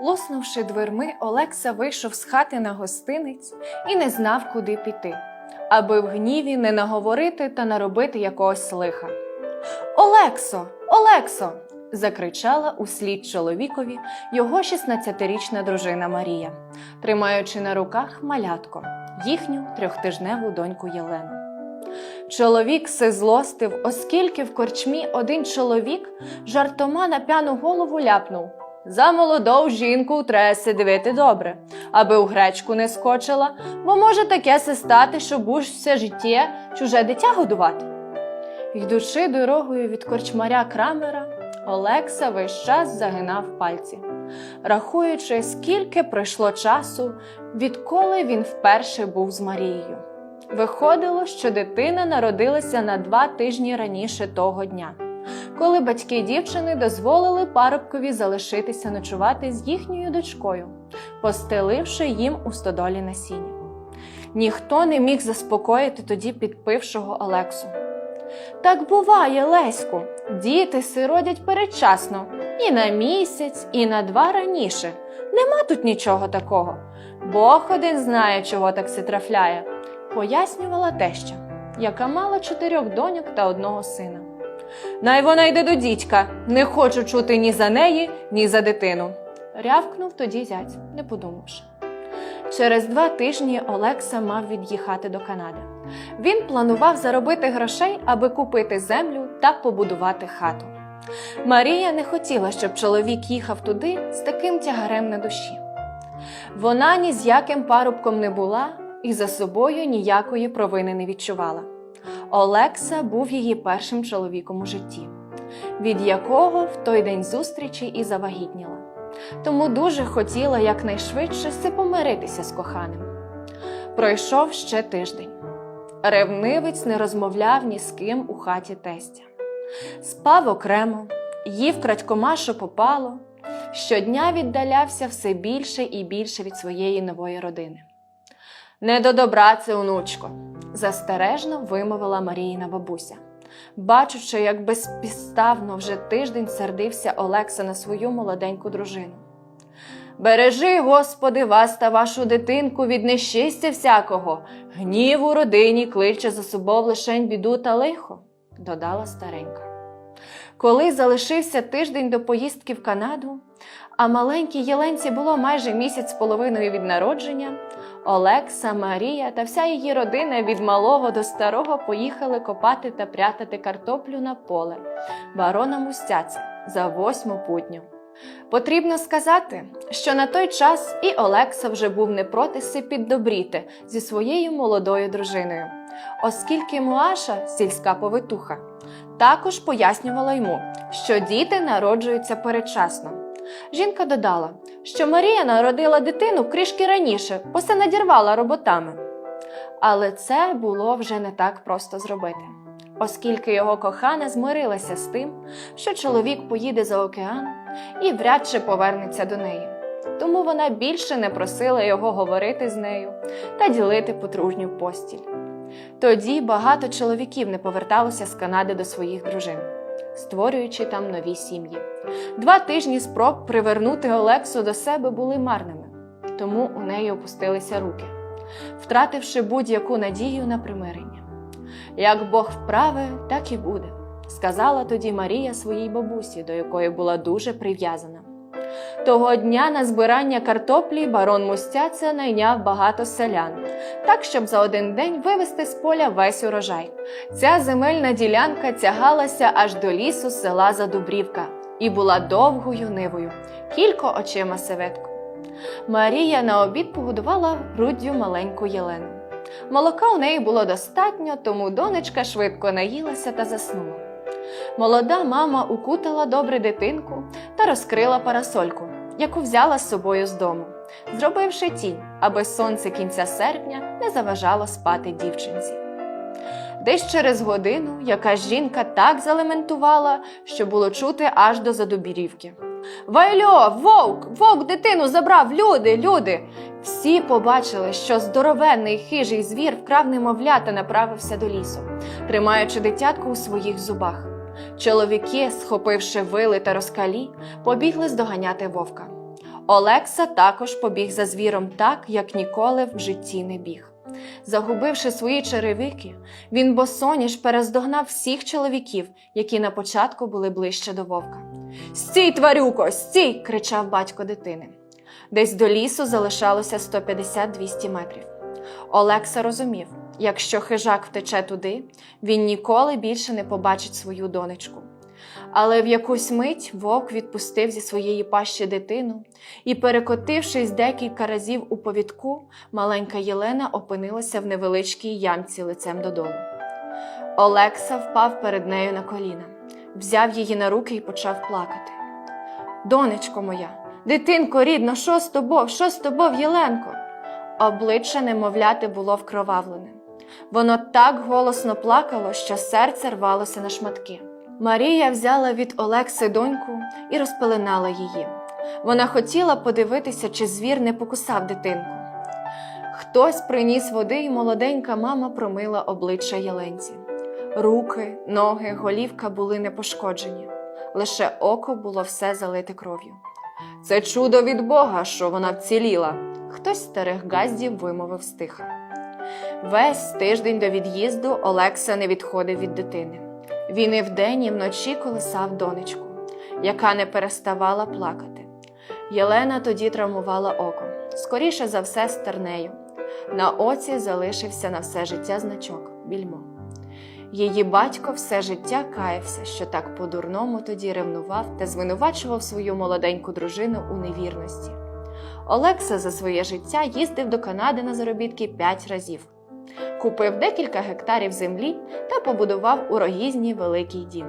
Луснувши дверми, Олекса вийшов з хати на гостиниць і не знав, куди піти, аби в гніві не наговорити та наробити якогось лиха. Олексо, Олексо! закричала услід чоловікові його 16-річна дружина Марія, тримаючи на руках малятко, їхню трьохтижневу доньку Єлену. Чоловік се злостив, оскільки в корчмі один чоловік жартома на п'яну голову ляпнув. За молоду жінку треба се дивити добре, аби у гречку не скочила, бо може таке се стати, що будеш все життя чуже дитя годувати. Йдучи дорогою від корчмаря Крамера, Олекса весь час загинав пальці, рахуючи, скільки пройшло часу, відколи він вперше був з Марією. Виходило, що дитина народилася на два тижні раніше того дня, коли батьки дівчини дозволили парубкові залишитися ночувати з їхньою дочкою, постеливши їм у стодолі насіння. Ніхто не міг заспокоїти тоді підпившого Олексу. Так буває, Леську, діти сиродять передчасно і на місяць, і на два раніше. Нема тут нічого такого. Бог один знає, чого так се трафляє, пояснювала теща, яка мала чотирьох доньок та одного сина. Най вона йде до дідька, не хочу чути ні за неї, ні за дитину. рявкнув тоді зять, не подумавши. Через два тижні Олекса мав від'їхати до Канади. Він планував заробити грошей, аби купити землю та побудувати хату. Марія не хотіла, щоб чоловік їхав туди з таким тягарем на душі. Вона ні з яким парубком не була і за собою ніякої провини не відчувала. Олекса був її першим чоловіком у житті, від якого в той день зустрічі і завагітніла. Тому дуже хотіла якнайшвидше си помиритися з коханим. Пройшов ще тиждень. Ревнивець не розмовляв ні з ким у хаті тестя. Спав окремо, їв крадькома, що попало, щодня віддалявся все більше і більше від своєї нової родини. Не до добра це, онучко, застережно вимовила Маріїна бабуся, бачучи, як безпідставно вже тиждень сердився Олекса на свою молоденьку дружину. Бережи, Господи, вас та вашу дитинку від нещастя всякого, гнів у родині кличе за собою лишень біду та лихо, додала старенька. Коли залишився тиждень до поїздки в Канаду, а маленькій Єленці було майже місяць з половиною від народження, Олекса, Марія та вся її родина від малого до старого поїхали копати та прятати картоплю на поле барона Мустяця за восьму путню. Потрібно сказати, що на той час і Олекса вже був не проти піддобріти зі своєю молодою дружиною, оскільки Муаша, сільська повитуха, також пояснювала йому, що діти народжуються передчасно. Жінка додала, що Марія народила дитину крішки раніше, бо се надірвала роботами. Але це було вже не так просто зробити, оскільки його кохана змирилася з тим, що чоловік поїде за океан і вряд чи повернеться до неї. Тому вона більше не просила його говорити з нею та ділити подружню постіль. Тоді багато чоловіків не поверталося з Канади до своїх дружин, створюючи там нові сім'ї. Два тижні спроб привернути Олексу до себе були марними, тому у неї опустилися руки, втративши будь-яку надію на примирення. Як Бог вправи, так і буде, сказала тоді Марія своїй бабусі, до якої була дуже прив'язана. Того дня на збирання картоплі барон Мустяця найняв багато селян, так щоб за один день вивезти з поля весь урожай. Ця земельна ділянка тягалася аж до лісу села Задубрівка і була довгою нивою, кілько очима севетку. Марія на обід погодувала груддю маленьку Єлену. Молока у неї було достатньо, тому донечка швидко наїлася та заснула. Молода мама укутала добре дитинку та розкрила парасольку, яку взяла з собою з дому, зробивши тінь, аби сонце кінця серпня не заважало спати дівчинці. Десь через годину якась жінка так залементувала, що було чути аж до задубірівки. Вайльо, вовк, вовк дитину забрав, люди, люди. Всі побачили, що здоровенний хижий звір вкрав немовля та направився до лісу, тримаючи дитятку у своїх зубах. Чоловіки, схопивши вили та розкалі, побігли здоганяти вовка. Олекса також побіг за звіром так, як ніколи в житті не біг. Загубивши свої черевики, він босоніж перездогнав всіх чоловіків, які на початку були ближче до вовка. Стій, тварюко, стій! кричав батько дитини. Десь до лісу залишалося 150-200 метрів. Олекса розумів, якщо хижак втече туди, він ніколи більше не побачить свою донечку. Але в якусь мить вовк відпустив зі своєї пащі дитину, і, перекотившись декілька разів у повідку, маленька Єлена опинилася в невеличкій ямці лицем додолу. Олекса впав перед нею на коліна, взяв її на руки і почав плакати. Донечко моя, дитинко рідна, що з тобою, що з тобою, Єленко? Обличчя немовляти було вкровавлене. Воно так голосно плакало, що серце рвалося на шматки. Марія взяла від Олекси доньку і розпеленала її. Вона хотіла подивитися, чи звір не покусав дитинку. Хтось приніс води, і молоденька мама промила обличчя Єленці. Руки, ноги, голівка були не пошкоджені, лише око було все залите кров'ю. Це чудо від Бога, що вона вціліла. Хтось старих газдів вимовив стиха. Весь тиждень до від'їзду Олекса не відходив від дитини. Він і вдень, і вночі колисав донечку, яка не переставала плакати. Єлена тоді травмувала око, скоріше за все, стернею. На оці залишився на все життя значок більмо. Її батько все життя каявся, що так по-дурному тоді ревнував та звинувачував свою молоденьку дружину у невірності. Олекса за своє життя їздив до Канади на заробітки п'ять разів, купив декілька гектарів землі та побудував у Рогізні великий дім.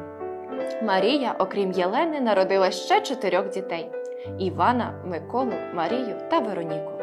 Марія, окрім Єлени, народила ще чотирьох дітей: Івана, Миколу, Марію та Вероніку.